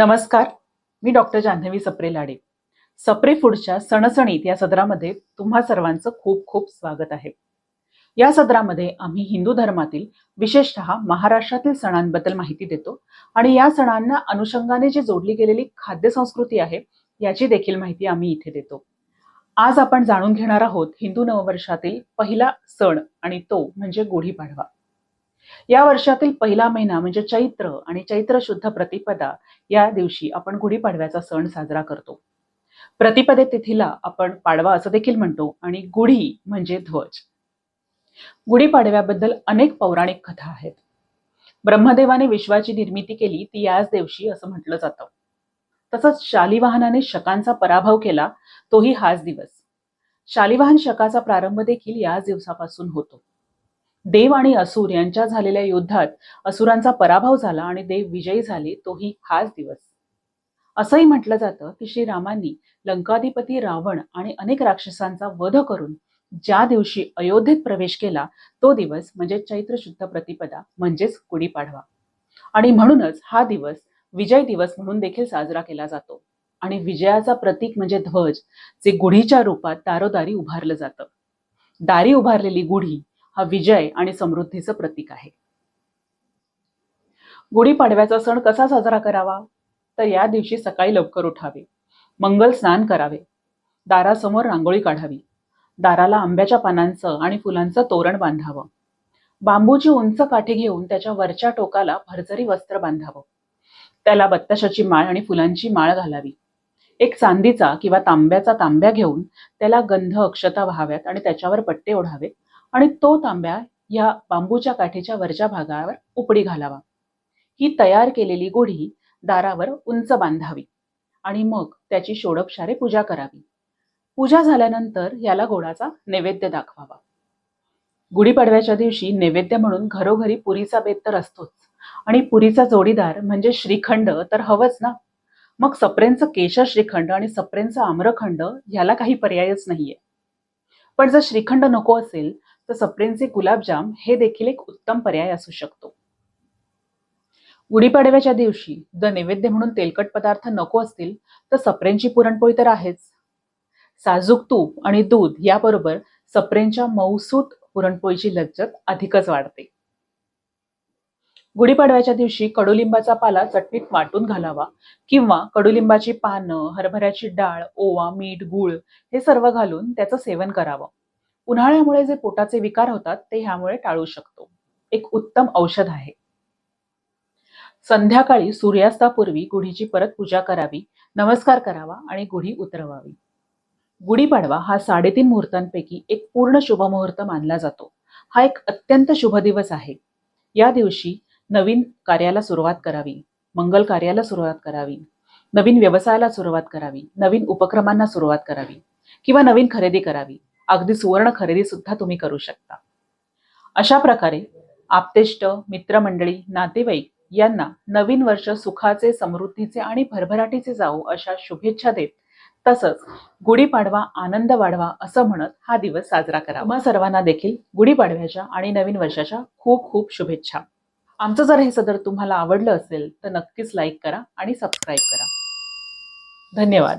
नमस्कार मी डॉक्टर जान्हवी सप्रे लाडे. सप्रे फूडच्या सणसणीत या सदरामध्ये तुम्हा सर्वांचं खूप खूप स्वागत आहे. या सदरामध्ये आम्ही हिंदू धर्मातील विशेषतः महाराष्ट्रातील सणांबद्दल माहिती देतो आणि या सणांना अनुषंगाने जी जोडली गेलेली खाद्य संस्कृती आहे याची देखील माहिती आम्ही इथे देतो. आज आपण जाणून घेणार आहोत हिंदू नववर्षातील पहिला सण आणि तो म्हणजे गुढीपाडवा या वर्षातील पहिला महिना म्हणजे चैत्र आणि चैत्र शुद्ध प्रतिपदा या दिवशी आपण गुढीपाडव्याचा सण साजरा करतो. प्रतिपदे तिथीला आपण पाडवा असं देखील म्हणतो आणि गुढी म्हणजे ध्वज. गुढीपाडव्याबद्दल अनेक पौराणिक कथा आहेत. ब्रह्मदेवाने विश्वाची निर्मिती केली ती याच दिवशी असं म्हटलं जातं. तसंच शालिवाहनाने शकांचा पराभव केला तोही हाच दिवस. शालिवाहन शकाचा प्रारंभ देखील याच दिवसापासून होतो. देव आणि असुर यांच्या झालेल्या युद्धात असुरांचा पराभव झाला आणि देव विजयी झाले तोही हाच दिवस. असंही म्हटलं जातं की श्रीरामांनी लंकाधिपती रावण आणि अनेक राक्षसांचा वध करून ज्या दिवशी अयोध्येत प्रवेश केला तो दिवस म्हणजे चैत्र शुद्ध प्रतिपदा म्हणजेच गुढीपाडवा. आणि म्हणूनच हा दिवस विजय दिवस म्हणून देखील साजरा केला जातो. आणि विजयाचा प्रतीक म्हणजे ध्वज जे गुढीच्या रूपात दारोदारी उभारलं जातं. दारी उभारलेली गुढी हा विजय आणि समृद्धीचं प्रतीक आहे. गुढीपाडव्याचा सण कसा साजरा करावा? तर या दिवशी सकाळी लवकर उठावे. मंगल स्नान करावे. दारासमोर रांगोळी काढावी. दाराला आंब्याच्या पानांचं आणि फुलांचं तोरण बांधावं. बांबूची उंच काठी घेऊन त्याच्या वरच्या टोकाला भरजरी वस्त्र बांधावं. त्याला बत्ताशाची माळ आणि फुलांची माळ घालावी. एक चांदीचा किंवा तांब्याचा तांब्या घेऊन त्याला गंध अक्षता व्हाव्यात आणि त्याच्यावर पट्टे ओढावे. आणि तो तांब्या या बांबूच्या काठीच्या वरच्या भागावर उपडी घालावा. ही तयार केलेली गुढी दारावर उंच बांधावी आणि मग त्याची षोडपशारे पूजा करावी. पूजा झाल्यानंतर याला गोडाचा नैवेद्य दाखवावा. गुढीपाडव्याच्या दिवशी नैवेद्य म्हणून घरोघरी पुरीचा बेत तर असतोच. आणि पुरीचा जोडीदार म्हणजे श्रीखंड तर हवंच ना? मग सप्रेंचं केशर श्रीखंड आणि सप्रेंचं आम्रखंड याला काही पर्यायच नाहीये. पण जर श्रीखंड नको असेल तर सप्रेंचे गुलाबजाम हे देखील एक उत्तम पर्याय असू शकतो. गुढीपाडव्याच्या दिवशी जर नैवेद्य म्हणून तेलकट पदार्थ नको असतील तर सप्रेंची पुरणपोळी तर आहेच. साजूक तूप आणि दूध याबरोबर सप्रेंच्या मऊसूत पुरणपोळीची लज्जत अधिकच वाढते. गुढीपाडव्याच्या दिवशी कडुलिंबाचा पाला चटणीत वाटून घालावा किंवा कडुलिंबाची पानं हरभऱ्याची डाळ ओवा मीठ गूळ हे सर्व घालून त्याचं सेवन करावं. उन्हाळ्यामुळे जे पोटाचे विकार होतात ते ह्यामुळे टाळू शकतो. एक उत्तम औषध आहे. संध्याकाळी सूर्यास्तापूर्वी गुढीची परत पूजा करावी नमस्कार करावा आणि गुढी उतरवावी. गुढीपाडवा हा साडेतीन मुहूर्तांपैकी एक पूर्ण शुभ मुहूर्त मानला जातो. हा एक अत्यंत शुभ दिवस आहे. या दिवशी नवीन कार्याला सुरुवात करावी मंगल कार्याला सुरुवात करावी नवीन व्यवसायाला सुरुवात करावी नवीन उपक्रमांना सुरुवात करावी किंवा नवीन खरेदी करावी. अगदी सुवर्ण खरेदी सुद्धा तुम्ही करू शकता. अशा प्रकारे आपतेष्ट मित्रमंडळी नातेवाईक यांना नवीन वर्ष सुखाचे समृद्धीचे आणि भरभराटीचे जावो अशा शुभेच्छा देत तसंच गुढीपाडवा आनंद वाढवा असं म्हणत हा दिवस साजरा करा मग सर्वांना देखील गुढीपाडव्याच्या आणि नवीन वर्षाच्या खूप खूप शुभेच्छा. आमचं जर हे सदर तुम्हाला आवडलं असेल तर नक्कीच लाईक करा आणि सबस्क्राईब करा. धन्यवाद.